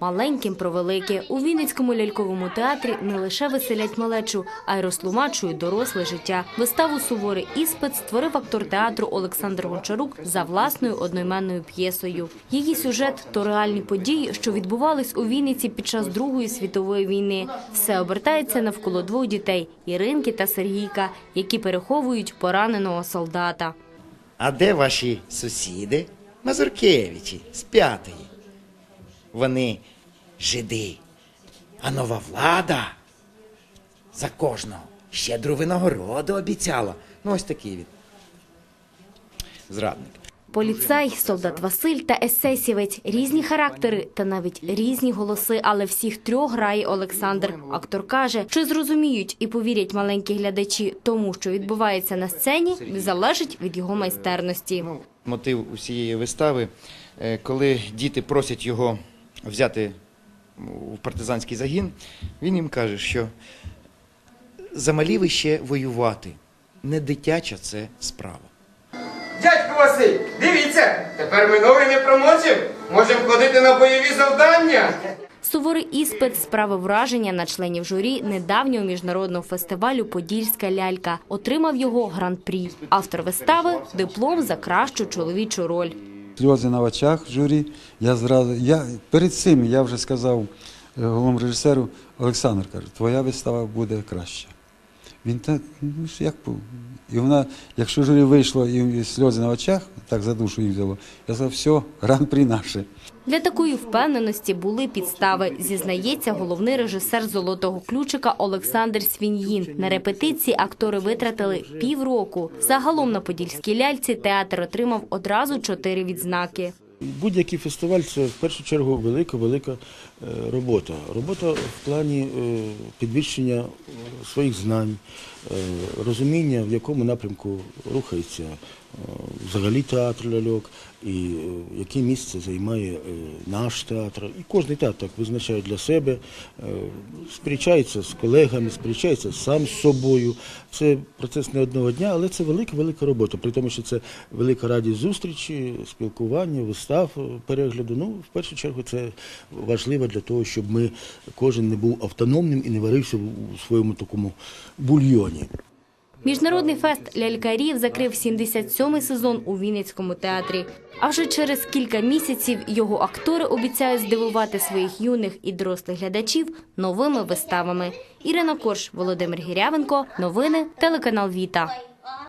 маленьким про велике. У Вінницькому ляльковому театрі не лише веселять малечу, а й розтлумачують доросле життя. Виставу Суворий іспит створив актор театру Олександр Гончарук за власною одноіменною п'єсою. Її сюжет то реальні події, що відбувались у Вінниці під час Другої світової війни. Все обертається навколо двох дітей Іринки та Сергійка, які переховують пораненого солдата. А де ваші сусіди? Мазуркевичі з п'ятої. Вони жиди. А нова влада за кожного щедру винагороду обіцяла. Ну, ось такий він. Зрадник. Поліцай, солдат Василь та есесівець – різні характери та навіть різні голоси, але всіх трьох грає Олександр. Актор каже, чи зрозуміють і повірять маленькі глядачі тому, що відбувається на сцені, залежить від його майстерності. Мотив усієї вистави, е, коли діти просять його взяти в партизанський загін, він їм каже, що замалі ви ще воювати. Не дитяча це справа. Дядько Василь, дивіться, тепер ми ноги не промочимо. Можемо ходити на бойові завдання. Суворий іспит справив враження на членів журі недавнього міжнародного фестивалю Подільська лялька. Отримав його гран-прі. Автор вистави – диплом за кращу чоловічу роль. Сльози на очах журі. Я зразу я перед цим я вже сказав е, головному режисеру Олександр каже, твоя вистава буде краща. Він так, ну як і вона, якщо журі вийшло і сльози на очах, так за душу їх взяло, я сказав, все, гран-прі наше. Для такої впевненості були підстави, зізнається головний режисер «Золотого ключика» Олександр Свіньїн. На репетиції актори витратили півроку. Загалом на Подільській ляльці театр отримав одразу чотири відзнаки. Будь-який фестиваль це в першу чергу велика, велика е, робота. Робота в плані е, підвищення е, своїх знань, розуміння, в якому напрямку рухається взагалі театр ляльок, і е, яке місце займає е, наш театр. І кожен театр так визначає для себе, е, сперечається з колегами, сперечається сам з собою. Це процес не одного дня, але це велика, велика робота. При тому, що це велика радість зустрічі, спілкування, вистав, перегляду. Ну, в першу чергу, це важливо для того, щоб ми кожен не був автономним і не варився у своєму такому бульйоні. Міжнародний фест лялькарів закрив 77-й сезон у Вінницькому театрі. А вже через кілька місяців його актори обіцяють здивувати своїх юних і дорослих глядачів новими виставами. Ірина Корш, Володимир Гірявенко. Новини телеканал Віта.